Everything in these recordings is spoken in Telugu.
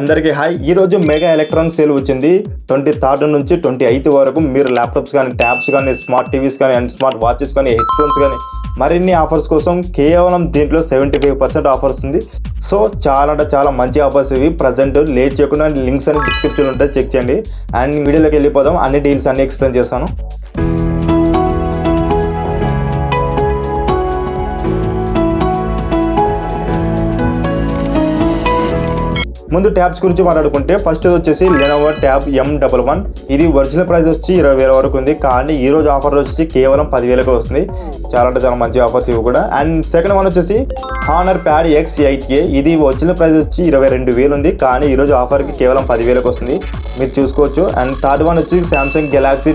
అందరికీ హాయ్. ఈ రోజు మెగా ఎలక్ట్రానిక్ సేల్ వచ్చింది. ట్వంటీ థర్డ్ నుంచి ట్వంటీ ఎయిత్ వరకు మీరు ల్యాప్టాప్స్ కానీ ట్యాబ్స్ కానీ స్మార్ట్ టీవీస్ కానీ అండ్ స్మార్ట్ వాచెస్ కానీ హెడ్ఫోన్స్ కానీ మరిన్ని ఆఫర్స్ కోసం కేవలం దీంట్లో సెవెంటీ ఫైవ్ పర్సెంట్ ఆఫర్స్ ఉంది సో చాలా అంటే చాలా మంచి ఆఫర్స్ ఇవి. ప్రజెంట్ లేట్ చేయకుండా లింక్స్ అని డిస్క్రిప్షన్ ఉంటాయి. చెక్ చేయండి. అండ్ వీడియోలోకి వెళ్ళిపోదాం. అన్ని డీల్స్ అన్ని ఎక్స్ప్లెయిన్ చేస్తాను. ముందు ట్యాబ్స్ గురించి మాట్లాడుకుంటే ఫస్ట్ వచ్చేసి Lenovo tab M double one ఇది ఒరిజినల్ ప్రైస్ వచ్చి ఇరవై వేల వరకు ఉంది. కానీ ఈ రోజు ఆఫర్ వచ్చేసి కేవలం పదివేలకు వస్తుంది. చాలా అంటే చాలా మంచి ఆఫర్స్ ఇవి కూడా. అండ్ సెకండ్ వన్ వచ్చేసి Honor pad X eight A ఇది ఒరిజినల్ ప్రైస్ వచ్చి ఇరవై రెండు వేలు ఉంది. కానీ ఈరోజు ఆఫర్కి కేవలం పదివేలకు వస్తుంది. మీరు చూసుకోవచ్చు. అండ్ థర్డ్ వన్ వచ్చి Samsung Galaxy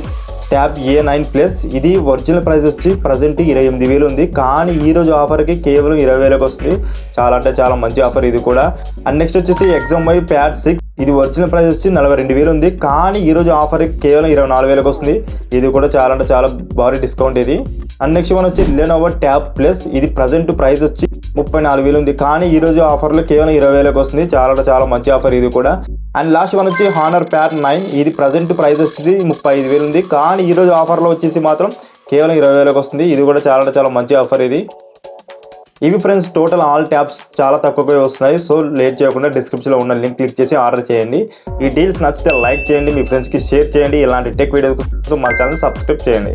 tab A nine plus ఇది ఒరిజినల్ ప్రైస్ వచ్చి ప్రజెంట్ ఇరవై ఎనిమిది వేలు ఉంది. కానీ ఈ రోజు ఆఫర్కి కేవలం ఇరవై వేలకు వస్తుంది. చాలా అంటే చాలా మంచి ఆఫర్ ఇది కూడా. అండ్ నెక్స్ట్ వచ్చేసి ఎగ్జామ్ వై ప్యాడ్ సిక్స్ ఇది ఒరిజినల్ ప్రైస్ వచ్చి నలభై రెండు వేలు ఉంది. కానీ ఈ రోజు ఆఫర్కి కేవలం ఇరవై నాలుగు వేలకు వస్తుంది. ఇది కూడా చాలా అంటే చాలా భారీ డిస్కౌంట్ ఇది. అండ్ నెక్స్ట్ వన్ వచ్చి లెనోవో ట్యాబ్ ప్లస్ ఇది ప్రజెంట్ ప్రైస్ వచ్చి ముప్పై నాలుగు వేలు ఉంది. కానీ ఈరోజు ఆఫర్లో కేవలం ఇరవై వేలకు వస్తుంది. చాలా చాలా మంచి ఆఫర్ ఇది కూడా. అండ్ లాస్ట్ వన్ వచ్చి హానర్ ప్యాడ్ నైన్ ఇది ప్రజెంట్ ప్రైస్ వచ్చేసి ముప్పై ఐదు వేలు ఉంది. కానీ ఈరోజు ఆఫర్లో వచ్చేసి మాత్రం కేవలం ఇరవై వేలకు వస్తుంది. ఇది కూడా చాలా చాలా మంచి ఆఫర్ ఇది. ఇవి ఫ్రెండ్స్ టోటల్ ఆల్ ట్యాబ్స్ చాలా తక్కువగా వస్తున్నాయి. సో లేట్ చేయకుండా డిస్క్రిప్షన్లో ఉన్న లింక్ క్లిక్ చేసి ఆర్డర్ చేయండి. ఈ డీల్స్ నచ్చితే లైక్ చేయండి. మీ ఫ్రెండ్స్కి షేర్ చేయండి. ఇలాంటి టెక్ వీడియోస్ కోసం మా ఛానల్ సబ్స్క్రైబ్ చేయండి.